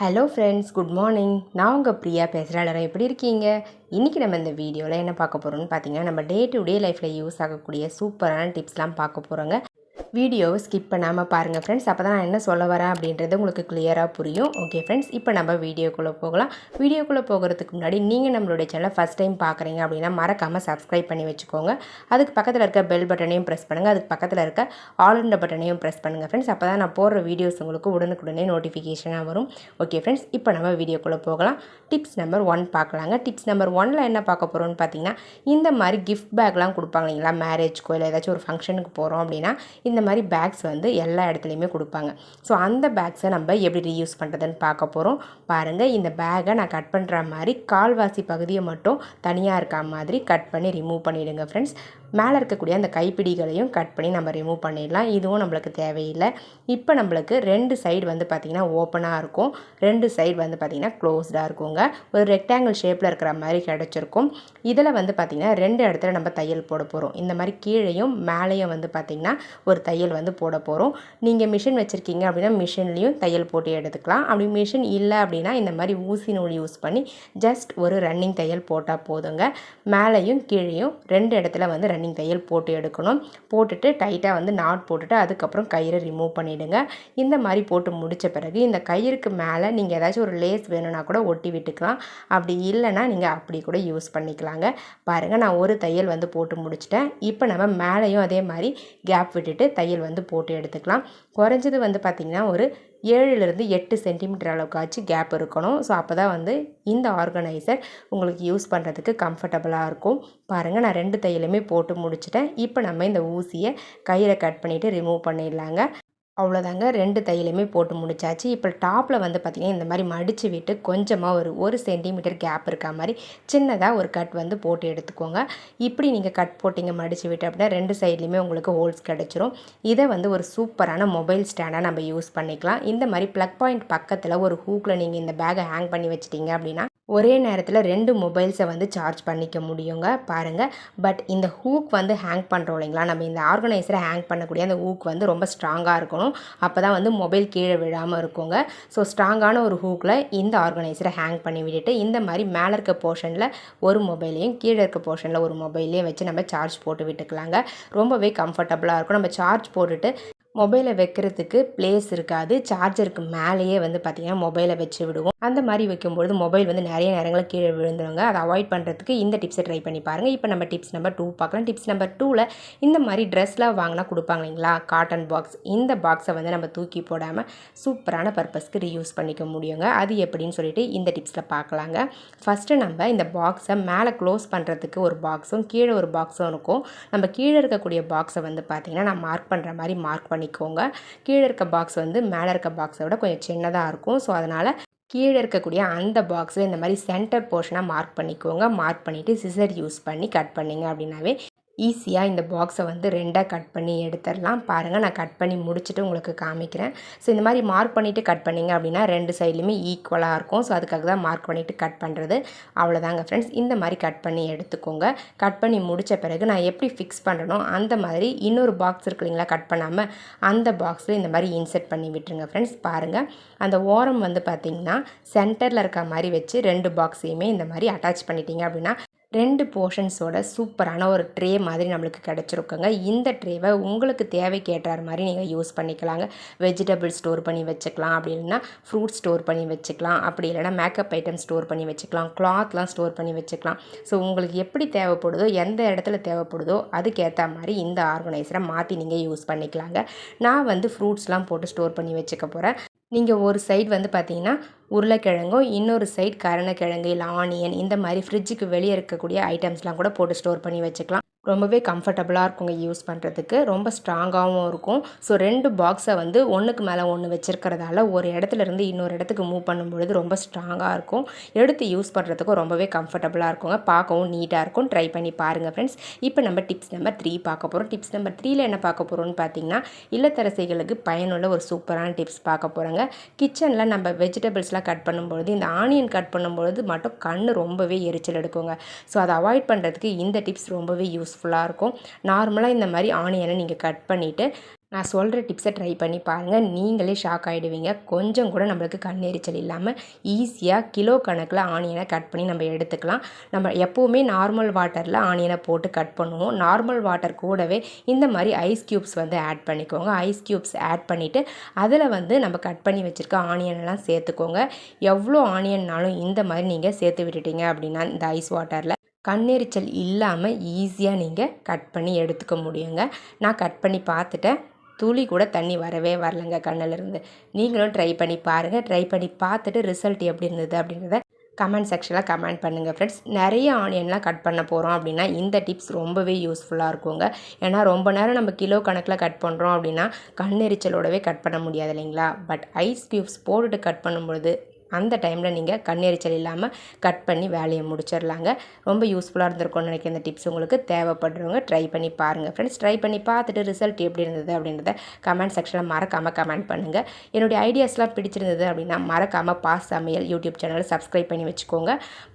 Hello friends good morning நான் உங்கள் பிரியா பேசுகிற எல்லாரும் எப்படி இருக்கீங்க? இன்றைக்கி நம்ம இந்த வீடியோவில் என்ன பார்க்க போகிறோம்னு பார்த்தீங்கன்னா நம்ம டே டு டே லைஃப்பில் யூஸ் ஆகக்கூடிய சூப்பரான டிப்ஸ்லாம் பார்க்க போகிறோங்க வீடியோவை ஸ்கிப் பண்ணாமல் பாருங்கள் ஃப்ரெண்ட்ஸ் அப்போ தான் நான் என்ன சொல்ல வரேன் அப்படின்றது உங்களுக்கு கிளியராக புரியும். ஓகே ஃப்ரெண்ட்ஸ் இப்போ நம்ம வீடியோக்குள்ளே போகலாம். வீடியோக்குள்ளே போகிறதுக்கு முன்னாடி நீங்கள் நம்மளுடைய சேனலை ஃபஸ்ட் டைம் பார்க்குறீங்க அப்படின்னா மறக்காமல் சப்ஸ்கிரைப் பண்ணி வச்சுக்கோங்க. அதுக்கு பக்கத்தில் இருக்க பெல் பட்டனையும் ப்ரெஸ் பண்ணுங்கள் அதுக்கு பக்கத்தில் இருக்க ஆல் இந்த பட்டனையும் ப்ரெஸ் பண்ணுங்கள் ஃப்ரெண்ட்ஸ் அப்போ தான் நான் போடுற வீடியோஸ் உங்களுக்கு உடனுக்குடனே நோட்டிஃபிகேஷனாக வரும். ஓகே ஃப்ரெண்ட்ஸ் இப்போ நம்ம வீடியோக்குள்ளே போகலாம். டிப்ஸ் நம்பர் ஒன் பார்க்கலாங்க டிப்ஸ் நம்பர் ஒனில் என்ன பார்க்க போகிறோம்னு பார்த்தீங்கன்னா இந்த மாதிரி கிஃப்ட் பேக்லாம் கொடுப்பாங்க இல்லைங்களா? மேரேஜ்க்கோ இல்லை ஏதாச்சும் ஒரு ஃபங்க்ஷனுக்கு போகிறோம் அப்படின்னா இந்த மாதிரி பேக்ஸ் வந்து எல்லா இடத்துலையுமே கொடுப்பாங்க. ஸோ அந்த பேக்ஸை நம்ம எப்படி ரீயூஸ் பண்ணுறதுன்னு பார்க்க போகிறோம் பாருங்கள் இந்த பேக்கை நான் கட் பண்ணுற மாதிரி கால்வாசி பகுதியை மட்டும் தனியாக இருக்க மாதிரி கட் பண்ணி ரிமூவ் பண்ணிவிடுங்க ஃப்ரெண்ட்ஸ் மேலே இருக்கக்கூடிய அந்த கைப்பிடிகளையும் கட் பண்ணி நம்ம ரிமூவ் பண்ணிடலாம். இதுவும் நம்மளுக்கு தேவையில்லை. இப்போ நம்மளுக்கு ரெண்டு சைடு வந்து பார்த்திங்கன்னா ஓப்பனாக இருக்கும். ரெண்டு சைடு வந்து பார்த்திங்கன்னா க்ளோஸ்டாக இருக்குங்க. ஒரு ரெக்டாங்கிள் ஷேப்பில் இருக்கிற மாதிரி கிடச்சிருக்கும். இதில் வந்து பார்த்திங்கன்னா ரெண்டு இடத்துல நம்ம தையல் போட போகிறோம் இந்த மாதிரி கீழேயும் மேலேயும் வந்து பார்த்திங்கன்னா ஒரு தையல் வந்து போட போகிறோம் நீங்கள் மிஷின் வச்சுருக்கீங்க அப்படின்னா மிஷின்லேயும் தையல் போட்டு எடுத்துக்கலாம். அப்படி மிஷின் இல்லை அப்படின்னா இந்த மாதிரி ஊசி நூல் யூஸ் பண்ணி ஜஸ்ட் ஒரு ரன்னிங் தையல் போட்டால் போதுங்க. மேலேயும் கீழேயும் ரெண்டு இடத்துல வந்து ரன்னிங் தையல் போட்டு எடுக்கணும். போட்டுட்டு டைட்டாக வந்து நாட் போட்டுட்டு அதுக்கப்புறம் கயிறை ரிமூவ் பண்ணிவிடுங்க இந்த மாதிரி போட்டு முடித்த பிறகு இந்த கயிறுக்கு மேலே நீங்கள் ஏதாச்சும் ஒரு லேஸ் வேணும்னா கூட ஒட்டி விட்டுக்கலாம். அப்படி இல்லைன்னா நீங்கள் அப்படி கூட யூஸ் பண்ணிக்கலாங்க. பாருங்கள் நான் ஒரு தையல் வந்து போட்டு முடிச்சிட்டேன். இப்போ நம்ம மேலேயும் அதே மாதிரி கேப் விட்டுட்டு தையல் வந்து போட்டு எடுத்துக்கலாம். குறைஞ்சது வந்து பார்த்திங்கன்னா ஒரு ஏழுலேருந்து எட்டு சென்டிமீட்டர் அளவுக்காச்சும் கேப் இருக்கணும். ஸோ அப்போ தான் வந்து இந்த ஆர்கனைசர் உங்களுக்கு யூஸ் பண்ணுறதுக்கு கம்ஃபர்டபுளாக இருக்கும். பாருங்கள் நான் ரெண்டு தையலுமே போட்டு முடிச்சிட்டேன். இப்போ நம்ம இந்த ஊசியை கையில் கட் பண்ணிவிட்டு ரிமூவ் பண்ணிடலாங்க. அவ்வளோதாங்க. ரெண்டு தையலுமே போட்டு முடிச்சாச்சு. இப்போ டாப்பில் வந்து பார்த்திங்கன்னா இந்த மாதிரி மடித்து விட்டு கொஞ்சமாக ஒரு ஒரு சென்டிமீட்டர் கேப் இருக்கா மாதிரி சின்னதாக ஒரு கட் வந்து போட்டு எடுத்துக்கோங்க. இப்படி நீங்கள் கட் போட்டிங்க மடித்து விட்டு அப்படின்னா ரெண்டு சைட்லேயுமே உங்களுக்கு ஹோல்ஸ் கிடச்சிரும். இதை வந்து ஒரு சூப்பரான மொபைல் ஸ்டாண்டாக நம்ம யூஸ் பண்ணிக்கலாம். இந்த மாதிரி ப்ளக் பாயிண்ட் பக்கத்தில் ஒரு ஹூக்கில் நீங்கள் இந்த பேக்கை ஹேங் பண்ணி வச்சிட்டிங்க அப்படின்னா ஒரே நேரத்தில் ரெண்டு மொபைல்ஸை வந்து சார்ஜ் பண்ணிக்க முடியுங்க பாருங்கள் பட் இந்த ஹூக் வந்து ஹேங் பண்ணுறோம் இல்லைங்களா? நம்ம இந்த ஆர்கனைசரை ஹேங் பண்ணக்கூடிய அந்த ஹூக் வந்து ரொம்ப ஸ்ட்ராங்காக இருக்கணும். அப்போ தான் வந்து மொபைல் கீழே விழாமல் இருக்குங்க. ஸோ ஸ்ட்ராங்கான ஒரு ஹூக்கில் இந்த ஆர்கனைசரை ஹேங் பண்ணி விட்டுட்டு இந்த மாதிரி மேலே இருக்க போர்ஷனில் ஒரு மொபைலையும் கீழே இருக்க போர்ஷனில் ஒரு மொபைலையும் வச்சு நம்ம சார்ஜ் போட்டு விட்டுக்கலாங்க. ரொம்பவே கம்ஃபர்டபுளாக இருக்கும். நம்ம சார்ஜ் போட்டுட்டு மொபைலை வைக்கிறதுக்கு பிளேஸ் இருக்காது. சார்ஜருக்கு மேலேயே வந்து பார்த்திங்கன்னா மொபைலை வச்சு விடுவோம். அந்த மாதிரி வைக்கும்பொழுது மொபைல் வந்து நிறைய நேரங்களில் கீழே விழுந்துருங்க. அதை அவாய்ட் பண்ணுறதுக்கு இந்த டிப்ஸை ட்ரை பண்ணி பாருங்கள் இப்போ நம்ம டிப்ஸ் நம்பர் டூ பார்க்கலாம். டிப்ஸ் நம்பர் டூவில் இந்த மாதிரி ட்ரெஸ்லாம் வாங்கினா கொடுப்பாங்க இல்லைங்களா? காட்டன் பாக்ஸ் இந்த பாக்ஸை வந்து நம்ம தூக்கி போடாமல் சூப்பரான பர்பஸ்க்கு ரீயூஸ் பண்ணிக்க முடியுங்க. அது எப்படின்னு சொல்லிட்டு இந்த டிப்ஸில் பார்க்கலாங்க. ஃபஸ்ட்டு நம்ம இந்த பாக்ஸை மேலே க்ளோஸ் பண்ணுறதுக்கு ஒரு பாக்ஸும் கீழே ஒரு பாக்ஸும் இருக்கும். நம்ம கீழே இருக்கக்கூடிய பாக்ஸை வந்து பார்த்திங்கன்னா நான் மார்க் பண்ணுற மாதிரி மார்க் பண்ணி பண்ணிக்கோங்க. கீழே இருக்க பாக்ஸ் வந்து மேலே இருக்க பாக்ஸை விட கொஞ்சம் சின்னதாக இருக்கும். ஸோ அதனால் கீழே இருக்கக்கூடிய அந்த பாக்ஸில் இந்த மாதிரி சென்டர் போர்ஷனாக மார்க் பண்ணிக்கோங்க. மார்க் பண்ணிவிட்டு சிசர் யூஸ் பண்ணி கட் பண்ணிங்க அப்படின்னாவே ஈஸியாக இந்த பாக்ஸை வந்து ரெண்டாக கட் பண்ணி எடுத்துடலாம். பாருங்கள் நான் கட் பண்ணி முடிச்சுட்டு உங்களுக்கு காமிக்கிறேன். ஸோ இந்த மாதிரி மார்க் பண்ணிவிட்டு கட் பண்ணிங்க அப்படின்னா ரெண்டு சைட்லையுமே ஈக்குவலாக இருக்கும். ஸோ அதுக்காக தான் மார்க் பண்ணிவிட்டு கட் பண்ணுறது அவ்வளோதாங்க ஃப்ரெண்ட்ஸ் இந்த மாதிரி கட் பண்ணி எடுத்துக்கோங்க. கட் பண்ணி முடித்த பிறகு நான் எப்படி ஃபிக்ஸ் பண்ணனோ அந்த மாதிரி இன்னொரு பாக்ஸ் இருக்கு இல்லைங்களா கட் பண்ணாமல் அந்த பாக்ஸில் இந்த மாதிரி இன்செர்ட் பண்ணி விட்டுருங்க ஃப்ரெண்ட்ஸ் பாருங்கள் அந்த ஓரம் வந்து பார்த்திங்கன்னா சென்டரில் இருக்க மாதிரி வச்சு ரெண்டு பாக்ஸையுமே இந்த மாதிரி அட்டாச் பண்ணிட்டீங்க அப்படின்னா ரெண்டு போர்ஷன்ஸோட சூப்பரான ஒரு ட்ரே மாதிரி நம்மளுக்கு கிடச்சிருக்குங்க. இந்த ட்ரேவை உங்களுக்கு தேவைக்கேற்றார் மாதிரி நீங்கள் யூஸ் பண்ணிக்கலாங்க. வெஜிடபிள் ஸ்டோர் பண்ணி வச்சுக்கலாம். அப்படி இல்லைன்னா ஃப்ரூட் ஸ்டோர் பண்ணி வச்சுக்கலாம். அப்படி இல்லைனா மேக்கப் ஐட்டம் ஸ்டோர் பண்ணி வச்சுக்கலாம். கிளாத்லாம் ஸ்டோர் பண்ணி வச்சுக்கலாம். ஸோ உங்களுக்கு எப்படி தேவைப்படுதோ எந்த இடத்துல தேவைப்படுதோ அதுக்கேற்ற மாதிரி இந்த ஆர்கனைசரை மாற்றி நீங்கள் யூஸ் பண்ணிக்கலாங்க. நான் வந்து ஃப்ரூட்ஸ்லாம் போட்டு ஸ்டோர் பண்ணி வச்சுக்க போகிறேன் நீங்கள் ஒரு சைடு வந்து பார்த்தீங்கன்னா உருளைக்கிழங்கும் இன்னொரு சைட் கருணக்கிழங்கு இல்லை ஆனியன் இந்த மாதிரி ஃப்ரிட்ஜுக்கு வெளியே இருக்கக்கூடிய ஐட்டம்ஸ்லாம் கூட போட்டு ஸ்டோர் பண்ணி வச்சுக்கலாம். ரொம்பவே கம்ஃபர்டபுளாக இருக்குங்க யூஸ் பண்ணுறதுக்கு ரொம்ப ஸ்ட்ராங்காகவும் இருக்கும். ஸோ ரெண்டு பாக்ஸை வந்து ஒன்றுக்கு மேலே ஒன்று வச்சுருக்கிறதால ஒரு இடத்துல இருந்து இன்னொரு இடத்துக்கு மூவ் பண்ணும்பொழுது ரொம்ப ஸ்ட்ராங்காக இருக்கும். எடுத்து யூஸ் பண்ணுறதுக்கும் ரொம்பவே கம்ஃபர்டபுளாக இருக்குங்க. பார்க்கவும் நீட்டாக இருக்கும். ட்ரை பண்ணி பாருங்கள் ஃப்ரெண்ட்ஸ் இப்போ நம்ம டிப்ஸ் நம்பர் த்ரீ பார்க்க போகிறோம் டிப்ஸ் நம்பர் த்ரீயில் என்ன பார்க்க போகிறோம்னு பார்த்தீங்கன்னா இல்லத்தரசிகளுக்கு பயனுள்ள ஒரு சூப்பரான டிப்ஸ் பார்க்க போகிறோங்க கிச்சனில் நம்ம வெஜிடபிள்ஸ்லாம் கட் பண்ணும்பொழுது இந்த ஆனியன் கட் பண்ணும்பொழுது மட்டும் கண் ரொம்பவே எரிச்சல் எடுக்குங்க. ஸோ அதை அவாய்ட் பண்ணுறதுக்கு இந்த டிப்ஸ் ரொம்பவே யூஸ்ஃபுல்லாக இருக்கும். நார்மலாக இந்த மாதிரி ஆனியனை நீங்கள் கட் பண்ணிவிட்டு நான் சொல்கிற டிப்ஸை ட்ரை பண்ணி பாருங்கள் நீங்களே ஷாக் ஆகிடுவீங்க கொஞ்சம் கூட நம்மளுக்கு கண் எரிச்சல் இல்லாமல் ஈஸியாக கிலோ கணக்கில் ஆனியனை கட் பண்ணி நம்ம எடுத்துக்கலாம். நம்ம எப்போவுமே நார்மல் வாட்டரில் ஆனியனை போட்டு கட் பண்ணுவோம். நார்மல் வாட்டர் கூடவே இந்த மாதிரி ஐஸ் க்யூப்ஸ் வந்து ஆட் பண்ணிக்கோங்க. ஐஸ் க்யூப்ஸ் ஆட் பண்ணிவிட்டு அதில் வந்து நம்ம கட் பண்ணி வச்சுருக்க ஆனியனெல்லாம் சேர்த்துக்கோங்க. எவ்வளோ ஆனியன்னாலும் இந்த மாதிரி நீங்கள் சேர்த்து விட்டுட்டீங்க அப்படின்னா இந்த ஐஸ் வாட்டரில் கண்ணெரிச்சல் இல்லாமல் ஈஸியாக நீங்கள் கட் பண்ணி எடுத்துக்க முடியுங்க. நான் கட் பண்ணி பார்த்துட்டேன். துளி கூட தண்ணி வரவே வரலங்க கண்ணிலிருந்து. நீங்களும் ட்ரை பண்ணி பாருங்கள் ட்ரை பண்ணி பார்த்துட்டு ரிசல்ட் எப்படி இருந்தது அப்படின்றத கமெண்ட் செக்ஷனில் கமெண்ட் பண்ணுங்கள் ஃப்ரெண்ட்ஸ் நிறைய ஆனியன்லாம் கட் பண்ண போகிறோம் அப்படின்னா இந்த டிப்ஸ் ரொம்பவே யூஸ்ஃபுல்லாக இருக்குங்க. ஏன்னா ரொம்ப நேரம் நம்ம கிலோ கணக்கில் கட் பண்ணுறோம் அப்படின்னா கண்ணெரிச்சலோடவே கட் பண்ண முடியாது இல்லைங்களா? பட் ஐஸ் க்யூப்ஸ் போட்டுட்டு கட் பண்ணும்பொழுது அந்த டைமில் நீங்கள் கண்ணெரிச்சல் இல்லாமல் கட் பண்ணி வேலையை முடிச்சிடலாங்க ரொம்ப யூஸ்ஃபுல்லாக இருந்திருக்கும்னு நினைக்கிற இந்த டிப்ஸ் உங்களுக்கு தேவைப்படுறவங்க ட்ரை பண்ணி பாருங்கள் ஃப்ரெண்ட்ஸ் ட்ரை பண்ணி பார்த்துட்டு ரிசல்ட் எப்படி இருந்தது அப்படின்றத கமெண்ட் செக்ஷனில் மறக்காமல் கமெண்ட் பண்ணுங்கள் என்னுடைய ஐடியாஸ்லாம் பிடிச்சிருந்தது அப்படின்னா மறக்காமல் பாஸ் சமையல் யூடியூப் சேனல் சப்ஸ்கிரைப் பண்ணி வச்சுக்கோங்க.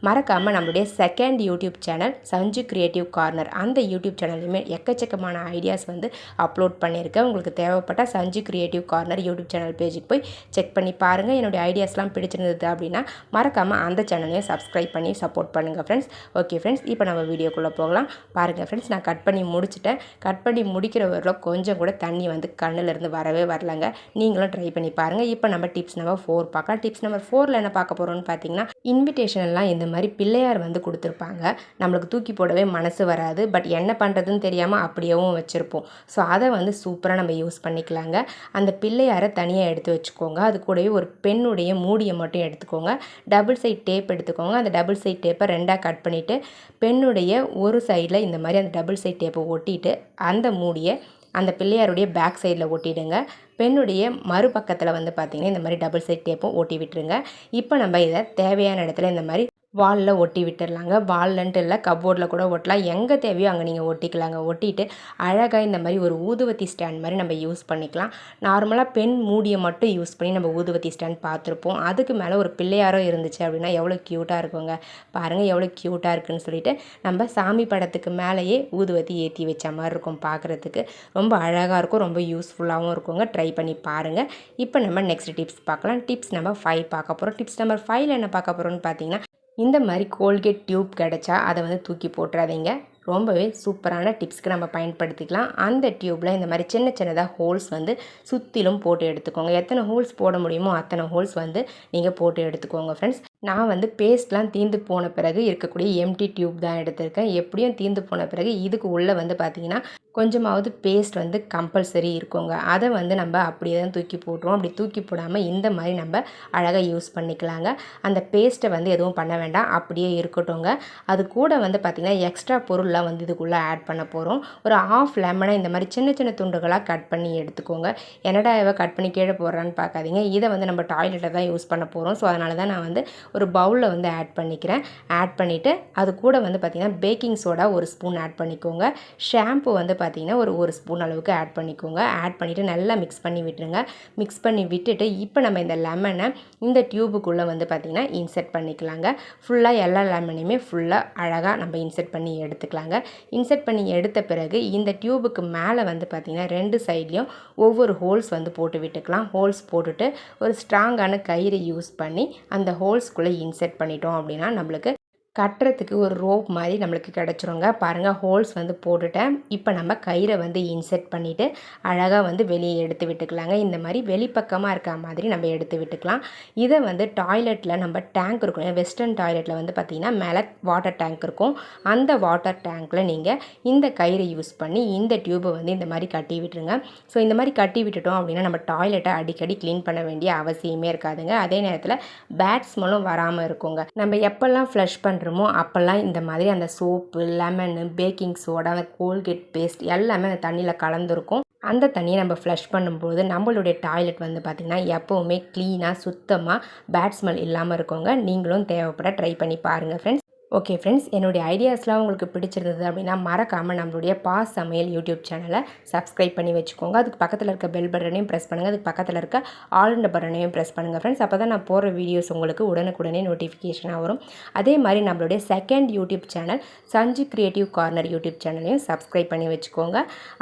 மறக்காமல் நம்மளுடைய second YouTube channel Sanju creative corner அந்த யூடியூப் சேனல்லையுமே எக்கச்சக்கமான ஐடியாஸ் வந்து அப்லோட் பண்ணியிருக்கேன். உங்களுக்கு தேவைப்பட்ட Sanju creative corner YouTube channel பேஜுக்கு போய் செக் பண்ணி பாருங்கள் என்னுடைய ஐடியாஸ்லாம் பிடிச்சிருந்தது இருந்தது அப்படின்னா மறக்காமல் அந்த சேனலையும் சப்ஸ்கிரைப் பண்ணி சப்போர்ட் பண்ணுங்கள் ஃப்ரெண்ட்ஸ் ஓகே ஃப்ரெண்ட்ஸ் இப்போ நம்ம வீடியோக்குள்ளே போகலாம். பாருங்கள் ஃப்ரெண்ட்ஸ் நான் கட் பண்ணி முடிச்சுட்டேன். கட் பண்ணி முடிக்கிறவரில் கொஞ்சம் கூட தண்ணி வந்து கண்ணிலேருந்து வரவே வரலங்க. நீங்களும் ட்ரை பண்ணி பாருங்கள் இப்போ நம்ம டிப்ஸ் நம்பர் ஃபோர் பார்க்கலாம். டிப்ஸ் நம்பர் ஃபோரில் என்ன பார்க்க போகிறோம்னு பார்த்தீங்கன்னா இன்விடேஷன்லாம் இந்த மாதிரி பிள்ளையார் வந்து கொடுத்துருப்பாங்க. நம்மளுக்கு தூக்கி போடவே மனசு வராது. பட் என்ன பண்ணுறதுன்னு தெரியாமல் அப்படியேவும் வச்சுருப்போம். ஸோ அதை வந்து சூப்பராக நம்ம யூஸ் பண்ணிக்கலாங்க. அந்த பிள்ளையாரை தனியாக எடுத்து வச்சுக்கோங்க. அது கூடவே ஒரு பெண்ணுடைய மூடியை மட்டும் மட்டும் எடுத்துக்கோங்க. டபுள் சைட் டேப் எடுத்துக்கோங்க. அந்த டபுள் சைட் டேப்பை ரெண்டாக கட் பண்ணிவிட்டு பெண்ணுடைய ஒரு சைடில் இந்த மாதிரி அந்த டபுள் சைட் டேப்பை ஒட்டிட்டு அந்த மூடியை அந்த பிள்ளையாருடைய பேக் சைடில் ஒட்டிடுங்க. பெண்ணுடைய மறுபக்கத்தில் வந்து பார்த்திங்கன்னா இந்த மாதிரி டபுள் சைட் டேப்பும் ஒட்டி விட்டுருங்க. இப்போ நம்ம இதை தேவையான இடத்துல இந்த மாதிரி வாலில் ஒட்டி விட்டுடலாங்க வால்லன்ட்டு இல்லை கப்போர்டில் கூட ஒட்டலாம். எங்கே தேவையோ அங்கே நீங்கள் ஒட்டிக்கலாங்க. ஒட்டிட்டு அழகாக இந்த மாதிரி ஒரு ஊதுவத்தி ஸ்டாண்ட் மாதிரி நம்ம யூஸ் பண்ணிக்கலாம். நார்மலாக பெண் மூடியை மட்டும் யூஸ் பண்ணி நம்ம ஊதுவத்தி ஸ்டாண்ட் பார்த்துருப்போம். அதுக்கு மேலே ஒரு பிள்ளையாரோ இருந்துச்சு அப்படின்னா எவ்வளோ க்யூட்டாக இருக்குங்க. பாருங்கள் எவ்வளோ க்யூட்டாக இருக்குன்னு சொல்லிட்டு நம்ம சாமி படத்துக்கு மேலேயே ஊதுவத்தி ஏற்றி வச்ச மாதிரி இருக்கும் பார்க்குறதுக்கு. ரொம்ப அழகாக இருக்கும் ரொம்ப யூஸ்ஃபுல்லாகவும் இருக்குங்க. ட்ரை பண்ணி பாருங்கள் இப்போ நம்ம நெக்ஸ்ட் டிப்ஸ் பார்க்கலாம். டிப்ஸ் நம்பர் ஃபைவ் பார்க்க போகிறோம் டிப்ஸ் நம்பர் ஃபைவ்ல என்ன பார்க்க போகிறோம்னு பார்த்தீங்கன்னா இந்த மாதிரி கோல்கேட் டியூப் கிடச்சா அதை வந்து தூக்கி போட்டுறாதீங்க. ரொம்பவே சூப்பரான டிப்ஸ்க்கு நம்ம பயன்படுத்திக்கலாம். அந்த டியூப்பில் இந்த மாதிரி சின்ன சின்னதாக ஹோல்ஸ் வந்து சுற்றிலும் போட்டு எடுத்துக்கோங்க. எத்தனை ஹோல்ஸ் போட முடியுமோ அத்தனை ஹோல்ஸ் வந்து நீங்கள் போட்டு எடுத்துக்கோங்க ஃப்ரெண்ட்ஸ் நான் வந்து பேஸ்ட்லாம் தீந்து போன பிறகு இருக்கக்கூடிய எம்டி டியூப் தான் எடுத்திருக்கேன். எப்படியும் தீந்து போன பிறகு இதுக்கு உள்ளே வந்து பார்த்திங்கன்னா கொஞ்சமாவது பேஸ்ட் வந்து கம்பல்சரி இருக்குங்க. அதை வந்து நம்ம அப்படியே தான் தூக்கி போட்டுருவோம். அப்படி தூக்கி போடாமல் இந்த மாதிரி நம்ம அழகாக யூஸ் பண்ணிக்கலாங்க. அந்த பேஸ்ட்டை வந்து எதுவும் பண்ண வேண்டாம். அப்படியே இருக்கட்டும்ங்க. அது கூட வந்து பார்த்திங்கன்னா எக்ஸ்ட்ரா பொருள்லாம் வந்து இதுக்குள்ளே ஆட் பண்ண போகிறோம் ஒரு ஆஃப் லெமனை இந்த மாதிரி சின்ன சின்ன துண்டுகளாக கட் பண்ணி எடுத்துக்கோங்க. என்னடா இவ கட் பண்ணி கீழே போடுறான்னு பார்க்காதீங்க. இதை வந்து நம்ம டாய்லெட்டை தான் யூஸ் பண்ண போகிறோம் ஸோ அதனால தான் நான் வந்து ஒரு பவுலில் வந்து ஆட் பண்ணிக்கிறேன். ஆட் பண்ணிவிட்டு அது கூட வந்து பார்த்திங்கன்னா பேக்கிங் சோடா ஒரு ஸ்பூன் ஆட் பண்ணிக்கோங்க. ஷாம்பு வந்து பார்த்திங்கன்னா ஒரு ஒரு ஸ்பூன் அளவுக்கு ஆட் பண்ணிக்கோங்க. ஆட் பண்ணிவிட்டு நல்லா மிக்ஸ் பண்ணி விட்டுருங்க. மிக்ஸ் பண்ணி விட்டுட்டு இப்போ நம்ம இந்த லெமனை இந்த டியூபுக்குள்ளே வந்து பார்த்திங்கன்னா இன்செர்ட் பண்ணிக்கலாங்க. ஃபுல்லாக எல்லா லெமனையுமே ஃபுல்லாக அழகாக நம்ம இன்செர்ட் பண்ணி எடுத்துக்கலாங்க. இன்செர்ட் பண்ணி எடுத்த பிறகு இந்த டியூபுக்கு மேலே வந்து பார்த்திங்கன்னா ரெண்டு சைட்லேயும் ஒவ்வொரு ஹோல்ஸ் வந்து போட்டு விட்டுக்கலாம். ஹோல்ஸ் போட்டுட்டு ஒரு ஸ்ட்ராங்கான கயிறு யூஸ் பண்ணி அந்த ஹோல்ஸ்குள்ளே இன்செர்ட் பண்ணிட்டோம் அப்படின்னா நம்மளுக்கு கட்டுறதுக்கு ஒரு ரோப் மாதிரி நம்மளுக்கு கிடச்சிருங்க. பாருங்கள் ஹோல்ஸ் வந்து போட்டுட்டேன். இப்போ நம்ம கயிறை வந்து இன்செர்ட் பண்ணிவிட்டு அழகாக வந்து வெளியே எடுத்து விட்டுக்கலாங்க. இந்த மாதிரி வெளிப்பக்கமாக இருக்க மாதிரி நம்ம எடுத்து விட்டுக்கலாம். இதை வந்து டாய்லெட்டில் நம்ம டேங்க் இருக்கும். வெஸ்டர்ன் டாய்லெட்டில் வந்து பார்த்திங்கன்னா மேலே வாட்டர் டேங்க் இருக்கும். அந்த வாட்டர் டேங்க்கில் நீங்கள் இந்த கயிறை யூஸ் பண்ணி இந்த டியூப்பை வந்து இந்த மாதிரி கட்டி விட்டுருங்க. ஸோ இந்த மாதிரி கட்டி விட்டுட்டோம் அப்படின்னா நம்ம டாய்லெட்டை அடிக்கடி க்ளீன் பண்ண வேண்டிய அவசியமே இருக்காதுங்க. அதே நேரத்தில் பேட் ஸ்மெல்லும் வராமல் இருக்குங்க. நம்ம எப்போல்லாம் ஃப்ளஷ் பண்ணுறோம் பண்ணுறோமோ அப்போல்லாம் இந்த மாதிரி அந்த சோப்பு லெமனு பேக்கிங் சோடா அந்த கோல்கேட் பேஸ்ட் எல்லாமே அந்த தண்ணியில் கலந்துருக்கும். அந்த தண்ணியை நம்ம ஃப்ளஷ் பண்ணும்போது நம்மளுடைய டாய்லெட் வந்து பார்த்திங்கன்னா எப்போவுமே க்ளீனாக சுத்தமாக பேட் ஸ்மெல் இல்லாமல் இருக்கோங்க. நீங்களும் தேவைப்பட ட்ரை பண்ணி பாருங்கள் ஃப்ரெண்ட்ஸ் ஓகே ஃப்ரெண்ட்ஸ் என்னுடைய ஐடியாஸ்லாம் உங்களுக்கு பிடிச்சிருந்தது அப்படின்னா மறக்காமல் நம்மளுடைய பாஸ் சமையல் யூடியூப் சேனலை சப்ஸ்கிரைப் பண்ணி வச்சுக்கோங்க. அதுக்கு பக்கத்தில் இருக்க பெல் பட்டனையும் ப்ரெஸ் பண்ணுங்கள் அதுக்கு பக்கத்தில் இருக்க ஆல்ன்ற பட்டனையும் ப்ரெஸ் பண்ணுங்கள் ஃப்ரெண்ட்ஸ். அப்போ தான் நான் போகிற வீடியோஸ் உங்களுக்கு உடனுக்குடனே நோட்டிஃபிகேஷனாக வரும். அதே மாதிரி நம்மளுடைய second YouTube channel Sanju creative corner YouTube சேனலையும் சப்ஸ்கிரைப் பண்ணி வச்சுக்கோங்க.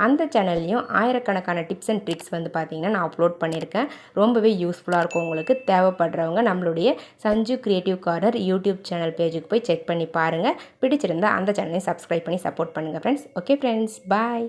அந்த சேனல்லையும் ஆயிரக்கணக்கான டிப்ஸ் அண்ட் ட்ரிக்ஸ் வந்து பார்த்திங்கன்னா நான் அப்லோட் பண்ணியிருக்கேன். ரொம்பவே யூஸ்ஃபுல்லாக இருக்கும் உங்களுக்கு. தேவைப்படுறவங்க நம்மளுடைய Sanju creative corner YouTube channel பேஜுக்கு போய் செக் பண்ணி பாருங்கள் பிடிச்சிருந்தா அந்த சேனலையும் சப்ஸ்கிரைப் பண்ணி சப்போர்ட் பண்ணுங்கள் ஃப்ரெண்ட்ஸ் ஓகே ஃப்ரெண்ட்ஸ் பாய்